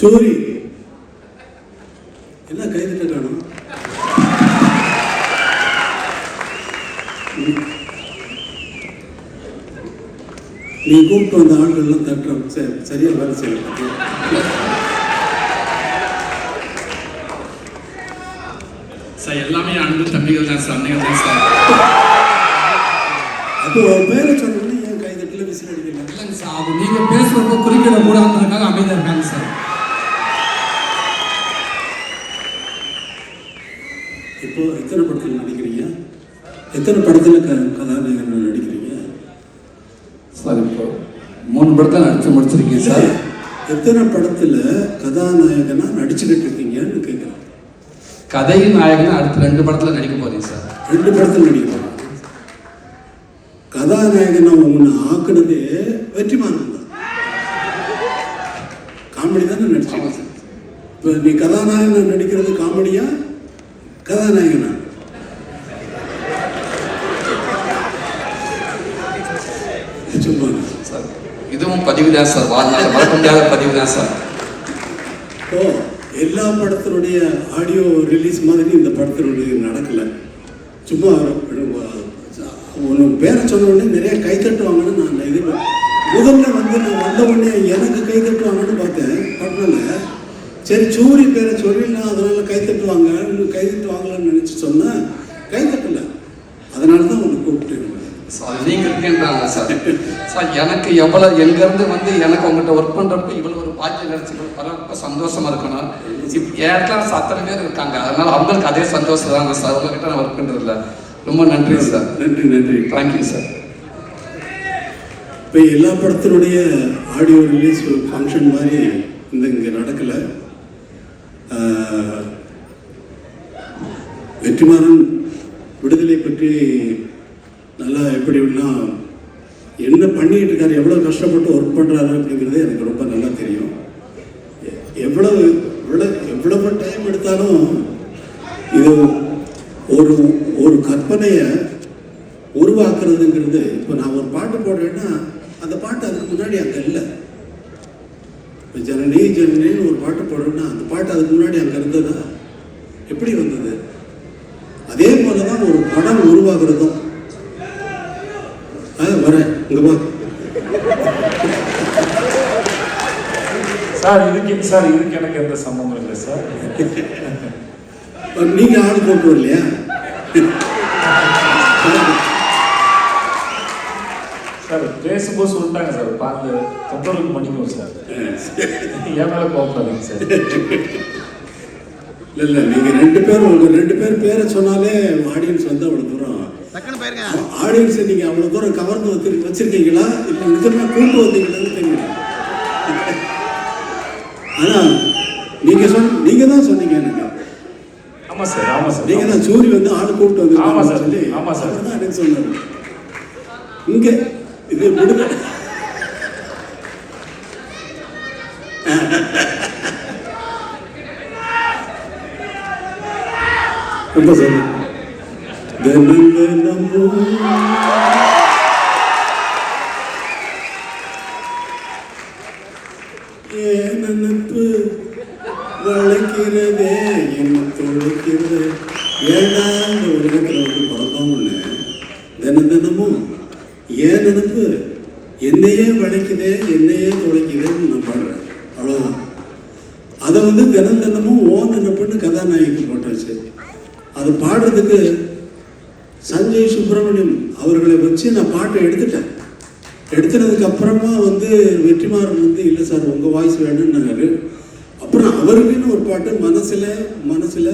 சூரி. என்ன கைதிட்ட காணும்? நீ கூப்பிட்டு வந்த ஆண்கள்லாம் தட்டுறோம் சரி சரியா வேலை செய்யல. சார் எல்லாமே அன்பு தம்பிகள் தான் சார் அன்னைகள் தான் சார் அப்போ பேரை சொன்னோன்னே ஏன் கைதட்டில் விசில் அடிக்கல இல்லைங்க சார் அது நீங்க பேசுறப்போ குறிக்கிட கூடாதுன்றதுக்காக அமைதியா இருக்காங்க சார் இப்போ எத்தனை படத்தில் நடிக்கிறீங்க? எத்தனை படத்தில் க கதாநாயகன் நடிக்கிறீங்க? சார் இப்போ மூணு படத்தை நடிச்சு முடிச்சிருக்கீங்க சார். எத்தனை படத்தில் கதாநாயகனா நடிச்சுக்கிட்டு இருக்கீங்கன்னு கேட்குறேன் கதையின் நாயகன் அடுத்த ரெண்டு படத்துல நடிக்க போறீங்க சார். ரெண்டு படத்தில் நடிக்கிறோம் கதாநாயகனை உன்னை ஆக்குனதே வெற்றிமாறன் தான். காமெடி தானே நடிச்சீங்க சார். இப்போ நீ கதாநாயகனா நடிக்கிறது காமெடியா? கதாநாயகனா? சார் இதுவும் பதிவு தான் சார். வாழ்நாள் மறக்க முடியாத பதிவு தான் சார். ஓ எல்லா படத்தினுடைய ஆடியோ ரிலீஸ் மாதிரி இந்த படத்தினுடைய நடக்கல. சும்மா உனக்கு பேரை சொன்ன உடனே நிறைய கை தட்டுவாங்கன்னு நான் எதிர்பார்த்தேன் முதல்ல வந்து நான் வந்த உடனே எனக்கு கை தட்டுவாங்கன்னு பார்த்தேன். பட்னில் சரி சூரி பேரை சொல்லிடலாம் அதனால கை தட்டுவாங்க கை தட்டுவாங்களான்னு நினச்சி சொன்னேன் கை தட்டல. அதனால தான் உனக்கு கூப்பிட்டு சார் நீங்க இருக்கேன்றாங்க சார் சார் எனக்கு எவ்வளவு எங்க இருந்து வந்து எனக்கு உங்ககிட்ட ஒர்க் பண்றப்ப இவ்வளவு ஒரு பாக்கியம் கிடைச்சது பரவாயில்ல ரொம்ப சந்தோஷமா இருக்கணும். கிளாஸ் அத்தனை பேர் இருக்காங்க. அதனால அவங்களுக்கு அதே சந்தோஷம் தாங்க சார் உங்ககிட்ட நான் ஒர்க் பண்றதுல. ரொம்ப நன்றி சார் நன்றி நன்றி. தேங்க்யூ சார் இப்போ எல்லா படத்தினுடைய ஆடியோ ரிலீஸ் ஃபங்க்ஷன் மாதிரி இந்த இங்கே நடக்கலை. வெற்றிமாறன் விடுதலை பற்றி நல்லா எப்படின்னா என்ன பண்ணிட்டு இருக்காரு எவ்வளோ கஷ்டப்பட்டு ஒர்க் பண்ணுறாரு அப்படிங்கிறது எனக்கு ரொம்ப நல்லா தெரியும். எவ்வளவு எவ்வளவு எவ்வளவு டைம் எடுத்தாலும் இது ஒரு ஒரு கற்பனையை உருவாக்குறதுங்கிறது இப்போ நான் ஒரு பாட்டு போடுறேன்னா அந்த பாட்டு அதுக்கு முன்னாடி அங்கே இல்லை. இப்போ ஜனனி பாட்டு அதுக்கு முன்னாடி அங்கே இருந்ததா? எப்படி வந்தது? அதே போல தான் ஒரு படம் உருவாகிறதும். ஆ வரேன். இங்கே வா. சார் இதுக்கு சார் இதுக்கு எனக்கு எந்த சம்பந்தம் இல்லை சார். நீங்கள் ஆள் போட்டு வரலையா? பேசும்போது சொல்லிட்டாங்க சார். பார்த்து தொண்டர்களுக்கு மன்னிக்கும் சார். என் மேலே கோபப்படாதீங்க சார். இல்லை இல்லை நீங்கள் ரெண்டு பேரும் உங்கள் ரெண்டு பேர் பேரை சொன்னாலே ஆடியன்ஸ் வந்து அவ்வளோ தூரம். ஆடியன்ஸை நீங்கள் அவ்வளோ தூரம் கவர்ந்து வச்சு வச்சிருக்கீங்களா? இல்லை நிஜமாக கூட்டு வந்தீங்களான்னு தெரியல. ஆனால் நீங்கள் சொன்ன நீங்கள் தான் சொன்னீங்க எனக்கு. ஆமாம் சார் ஆமாம் சார். நீங்கள் தான் சூரி வந்து ஆள் கூப்பிட்டு வந்து ஆமா சார். சொல்லி ஆமா சார். தான் எனக்கு சொன்னார். இங்கே இது விடுதலை ரொம்ப சரி. தினம் தினமும் ஏன் நினைப்பு வளைக்கிறதே என்ன தொலைக்கிறது ஏடா உலகத்தில் வந்து பிறந்தோம்னு தினம் தினமும் ஏன் நினப்பு என்னையே வளைக்குதே என்னையே துளைக்குதுன்னு நான் பாடுறேன். அவ்வளோதான் அதை வந்து தினம் தினமும் ஓ நினப்புன்னு கதாநாயகி போட்டாச்சு. அது பாடுறதுக்கு சஞ்சய் சுப்பிரமணியம் அவர்களை வச்சு நான் பாட்டை எடுத்துட்டேன். எடுத்துனதுக்கு அப்புறமா வந்து வெற்றிமாறன் வந்து இல்லை சார் உங்கள் வாய்ஸ் வேணும்னாரு. அப்புறம் அவருக்குன்னு ஒரு பாட்டு மனசில் மனசில்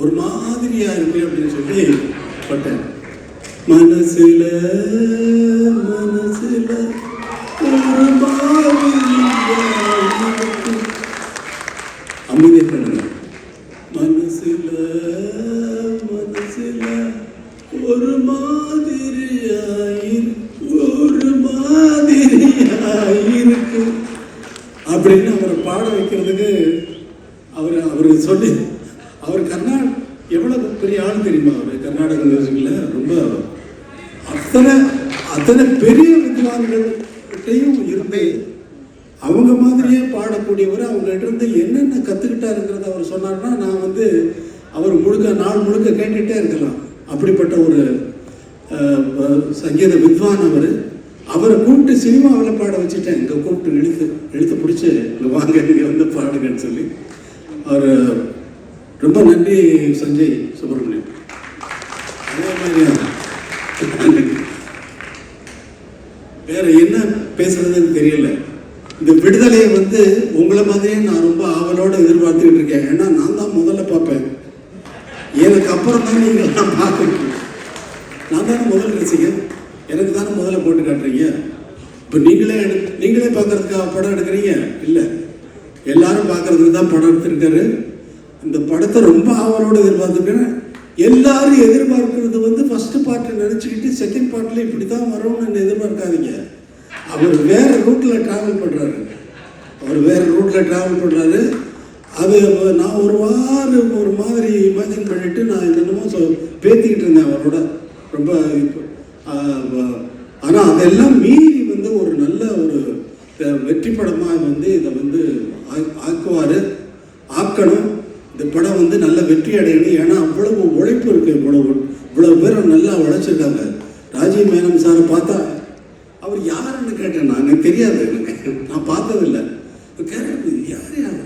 ஒரு மாதிரியாக இருக்கு அப்படின்னு சொல்லி பட்டேன். மனசில் மனசில் ஒரு மாதிரியா அமைதியை பண்ணுங்க மனசுல மனசுல ஒரு மாதிரியாயிரு ஒரு மாதிரியாயிருக்கு அப்படின்னு அவரை பாட வைக்கிறதுக்கு அவர் அவர் சொல்லி அவர் கர்நாடக எவ்வளோ பெரிய ஆள் தெரியுமா அவர்? கர்நாடக மியூசிக்கில் ரொம்ப அத்தனை அத்தனை பெரிய வித்வான்கள்கிட்டையும் இருந்து அவங்க மாதிரியே பாடக்கூடியவர் அவங்ககிட்ட இருந்து என்னென்ன கற்றுக்கிட்டாருங்கிறத அவர் சொன்னார்னா நான் வந்து அவர் முழுக்க நாள் முழுக்க கேட்டுகிட்டே இருக்கலாம். அப்படிப்பட்ட ஒரு சங்கீத வித்வான் அவர். அவரை கூப்பிட்டு சினிமாவில் பாட வச்சுட்டேன். இங்கே கூப்பிட்டு இழுத்து இழுத்து பிடிச்சி இங்கே வாங்க நீங்கள் வந்து பாடுங்கன்னு சொல்லி. அவர் ரொம்ப நன்றி சஞ்சய் சுப்பிரமணியம். அதே மாதிரி வேற என்ன பேசுறதுன்னு தெரியல. இந்த விடுதலையை வந்து உங்களை மாதிரியே நான் ரொம்ப ஆவலோடு எதிர்பார்த்துக்கிட்டு இருக்கேன். ஏன்னா நான் தான் முதல்ல பார்ப்பேன். எனக்கு அப்புறம் தான் நீங்கள் எல்லாம் பார்த்துருக்கீங்க நான் தானே முதல் ரசிகன். எனக்கு தானே முதல்ல போட்டு காட்டுறீங்க. இப்போ நீங்களே எடு நீங்களே பார்க்கறதுக்காக படம் எடுக்கிறீங்க? இல்லை. எல்லாரும் பார்க்கறதுக்கு தான் படம் எடுத்திருக்காரு. இந்த படத்தை ரொம்ப ஆவலோடு எதிர்பார்த்துருக்கேன். எல்லாரும் எதிர்பார்க்கறது வந்து ஃபர்ஸ்ட் பார்ட்டை நினச்சிக்கிட்டு செகண்ட் பார்ட்டில் இப்படி தான் வரும்னு எதிர்பார்க்காதீங்க. அவர் வேறு ரூட்டில் ட்ராவல் பண்ணுறாரு அவர் வேறு ரூட்டில் ட்ராவல் பண்ணுறாரு அது நான் ஒரு வாரம் ஒரு மாதிரி இமேஜின் பண்ணிட்டு நான் என்னென்னமோ சொ பேத்திக்கிட்டு இருந்தேன் அவரோட. ரொம்ப ஆனால் அதெல்லாம் மீறி வந்து ஒரு நல்ல ஒரு வெற்றி படமாக வந்து இதை வந்து ஆக்- ஆக்குவார். ஆக்கணும். இந்த படம் வந்து நல்ல வெற்றி அடையணும் ஏன்னா அவ்வளவு உழைப்பு இருக்கு இவ்வளவு இவ்வளவு பேர் நல்லா உழைச்சிருக்காங்க. ராஜீவ் மேனம் சாரை பார்த்தா அவர் யாருன்னு கேட்டேன். நான் எனக்கு தெரியாது. எனக்கு நான் பார்த்ததில்லை. கேட்கறது யார் யார்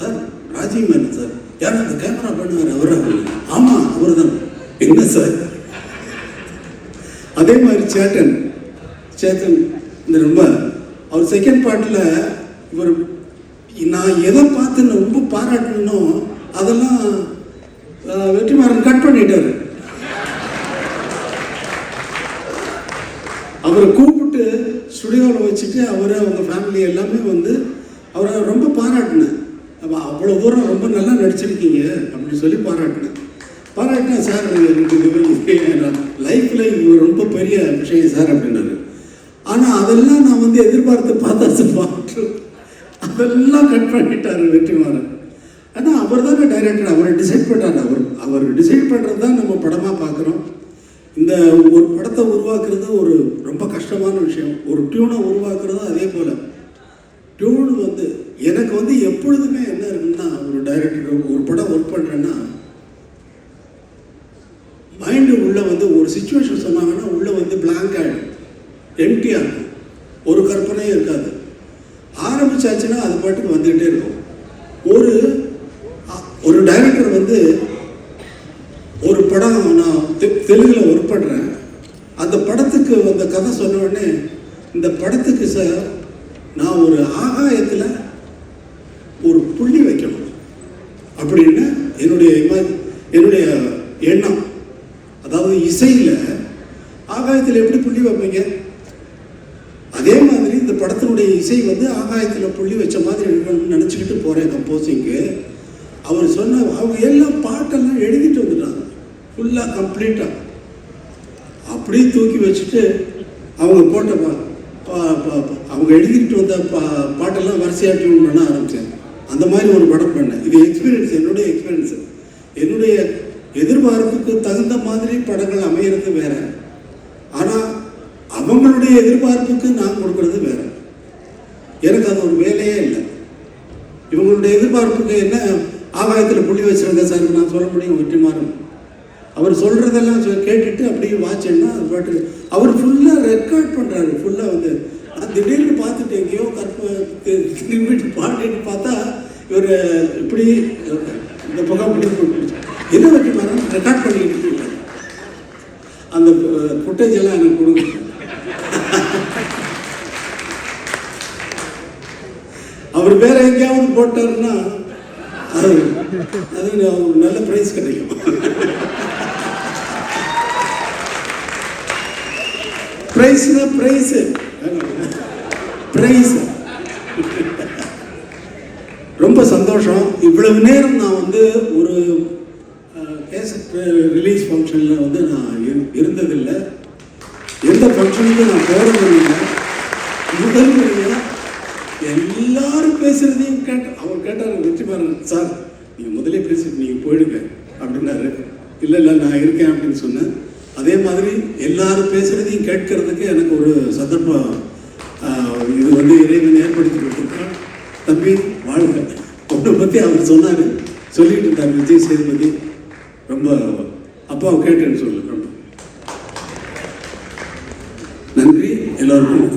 சார் ராஜீவ் மேனன் சார். யார் அந்த கேமரா பண்ணுவார் அவர். ஆமாம் அவர் தான் என்ன சார்? அதே மாதிரி சேட்டன் சேத்தன் இந்த ரொம்ப அவர் செகண்ட் பார்ட்டில் இவர் நான் எதை பார்த்து நான் ரொம்ப பாராட்டணும்னோ அதெல்லாம் வெற்றிமாறன் கட் பண்ணிட்டாரு. அவரை கூப்பிட்டு ஸ்டுடியோவில் வச்சுட்டு அவரை அவங்க ஃபேமிலி எல்லாமே வந்து அவரை ரொம்ப பாராட்டினேன் அப்போ அவ்வளோ தூரம் ரொம்ப நல்லா நடிச்சிருக்கீங்க அப்படின்னு சொல்லி பாராட்டினேன் பாராட்டினேன் சார் லைஃப்பில் இது ரொம்ப பெரிய விஷயம் சார் அப்படின்னாரு. ஆனால் அதெல்லாம் நான் வந்து எதிர்பார்த்து பார்த்தாச்சு பாட்டு அதெல்லாம் கட் பண்ணிட்டார் வெற்றிமாறன். ஆனால் அவர் தானே டைரக்டர் அவரை டிசைட் பண்ணார் அவர் அவர் டிசைட் பண்ணுறது தான் நம்ம படமாக பார்க்குறோம். இந்த ஒரு படத்தை உருவாக்குறது ஒரு ரொம்ப கஷ்டமான விஷயம். ஒரு டியூனை உருவாக்குறது அதே போல். டியூன் வந்து எனக்கு வந்து எப்பொழுதுமே என்ன இருக்குன்னா ஒரு டைரக்டர் ஒரு படம் ஒர்க் பண்ணுறேன்னா மைண்டு உள்ளே வந்து ஒரு சுச்சுவேஷன் சொன்னாங்கன்னா உள்ளே வந்து பிளாங்க் ஆகிடும் எம்டியாக இருக்கும் ஒரு கற்பனையும் இருக்காது. ஆரம்பிச்சாச்சுன்னா அது பாட்டுக்கு வந்துக்கிட்டே இருக்கும். ஒரு ஒரு டைரக்டர் வந்து ஒரு படம் நான் தெ- தெலுங்கில் ஒர்க் பண்ணுறேன் அந்த படத்துக்கு அந்த கதை சொன்ன உடனே இந்த படத்துக்கு சார் நான் ஒரு ஆகாயத்தில் ஒரு புள்ளி வைக்கணும். அப்படின்னு என்னுடைய இமா- என்னுடைய எண்ணம். அதாவது இசையில் ஆகாயத்தில் எப்படி புள்ளி வைப்பீங்க? அவருடைய இசை வந்து ஆகாயத்தில் புள்ளி வச்ச மாதிரி நினச்சிக்கிட்டு போகிறேன் கம்போசிங்க்கு அவர் சொன்ன அவங்க எல்லாம் பாட்டெல்லாம் எழுதிட்டு வந்துட்டாங்க. ஃபுல்லாக கம்ப்ளீட்டாக அப்படியே தூக்கி வச்சுட்டு அவங்க போட்ட பா அவங்க எழுதிட்டு வந்த பா பாட்டெல்லாம் வரிசையாக டியூன் பண்ண ஆரம்பித்தேன் அந்த மாதிரி ஒரு படம் பண்ணேன். இது எக்ஸ்பீரியன்ஸ் என்னுடைய எக்ஸ்பீரியன்ஸ் என்னுடைய எதிர்பார்ப்புக்கு தகுந்த மாதிரி படங்கள் அமையிறது வேற. ஆனால் அவங்களுடைய எதிர்பார்ப்புக்கு நான் எனக்கு அது ஒரு வேலையே இல்லை. இவங்களுடைய எதிர்பார்ப்புக்கு என்ன? ஆகாயத்தில் புள்ளி வச்சிருங்க சார் நான் சொல்ல முடியும் வெற்றிமாறன் அவர் சொல்கிறதெல்லாம் கேட்டுட்டு அப்படியே வாட்சேன்னா அது பாட்டு. அவர் ஃபுல்லாக ரெக்கார்ட் பண்ணுறாரு ஃபுல்லாக வந்து. நான் திடீர்னு பார்த்துட்டு எங்கேயோ கற்ப தி- திரும்பிட்டு பாடிட்டு பார்த்தா இவர் இப்படி இந்த பக்கம் இப்படி என்ன வெற்றிமாறன் ரெக்கார்ட் பண்ணிக்கிட்டு அந்த ஃபுட்டேஜ் எல்லாம் எனக்கு கொடுங்க. அவர் வேற எங்கேயாவது போட்டாருன்னா அது அது ஒரு நல்ல பிரைஸ் கிடைக்கும். பிரைஸ்னா பிரைஸ் பிரைஸ் ரொம்ப சந்தோஷம். இவ்வளவு நேரம் நான் வந்து ஒரு கேசட் ரிலீஸ் ஃபங்க்ஷனில் வந்து நான் இருந்ததில்லை. எந்த ஃபங்க்ஷனுக்கும் நான் போகிறதில்லை முதல் அவர் கேட்டார் வெற்றிமாறன் சார் நீங்கள் முதலே பேசிட்டு நீங்கள் போயிடுங்க அப்படின்னாரு. இல்லை இல்லை நான் இருக்கேன் அப்படின்னு சொன்னேன். அதே மாதிரி எல்லாரும் பேசுகிறதையும் கேட்கறதுக்கு எனக்கு ஒரு சந்தர்ப்பம் இது வந்து இறைவன் ஏற்படுத்தி கொடுத்துருக்கான் தம்பி வாழ்க. உன்னை பற்றி அவர் சொன்னார். சொல்லிட்டு இருந்தார் விஜய் சேதுபதி. ரொம்ப அப்பாவை கேட்டேன்னு சொல்லு ரொம்ப. நன்றி. எல்லோருக்கும்